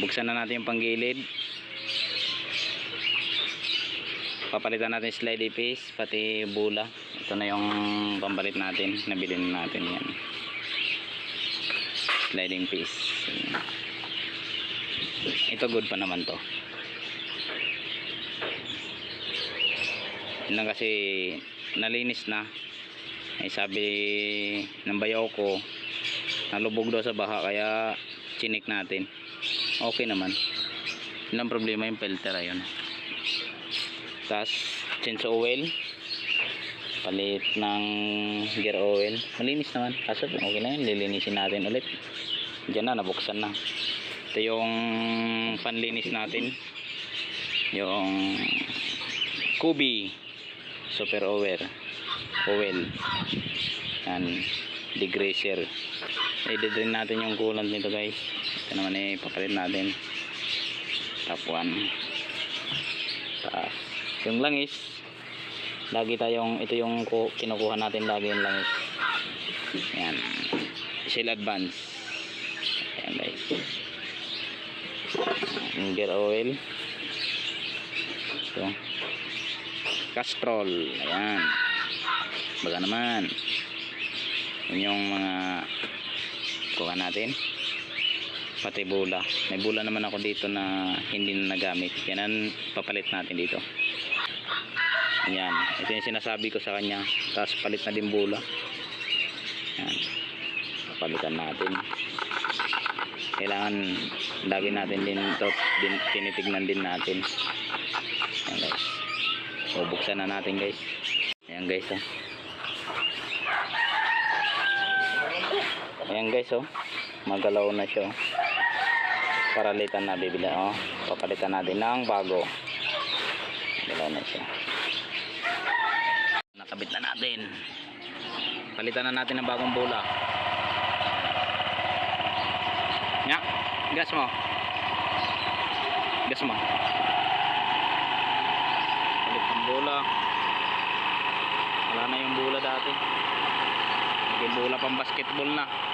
buksan na natin yung panggilid. Papalitan natin slidey piece pati bula. Ito na yung pambalit natin. Nabili na natin yan. Sliding piece ito good pa naman to. Yun kasi nalinis na. Ay sabi ng bayaw ko nalubog daw sa baha kaya chinik natin. Okay naman. Yun lang problema yung filter ayun tapos change oil. Palit ng gear oil. Malinis naman. Kaso okay na yun. Lilinisin natin ulit. Dyan na nabuksan na. Ito yung panlinis natin. Yung Kubi super over oil. Yan degreaser i-drain natin yung coolant nito guys. Ito naman eh papalit natin. Top 1 tapos yung langis lagi tayong ito yung ku- kinukuha natin lagi yung langis. Yan seal advance. Ayan guys. Yung gear oil. Ito. Castrol. Ayan. Baga naman yun yung mga kuha natin. Pati bula. May bula naman ako dito na hindi na nagamit. Yan ang papalit natin dito. Yan. Ito yung sinasabi ko sa kanya. Tapos palit na din bula. Yan. Papalitan natin. Kailangan lagi natin din ito din, tinitignan din natin. Yan guys. So na natin guys. Ayan guys oh. Ayan guys oh. Magalaw na siya oh. paralitan na bibili oh. Papalitan natin ng bago. Magalaw na siya. Nakabit na natin. Palitan na natin ng bagong bola nya gas mo. Gas mo. Palit ng bola wala na yung bola dati. Naging bola pang basketball na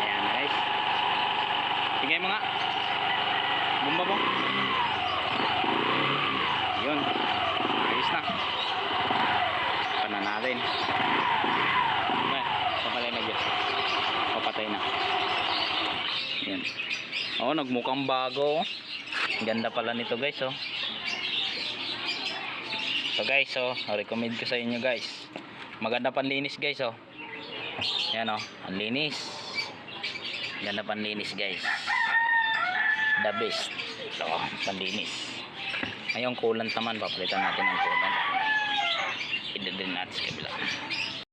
ayan guys. Tingay mo nga. Bumba mo. Yun. Ayos na. Pana natin? Ay, papalay na dyan. Papatay na. Yan oh nagmukhang bago oh. ganda pala nito guys oh. So guys oh recommend ko sa inyo guys. Maganda panlinis guys oh yan oh. Ang linis. Ganda panlinis guys. The best. Ito oh, panlinis ngayong coolant naman. Papalitan natin ang coolant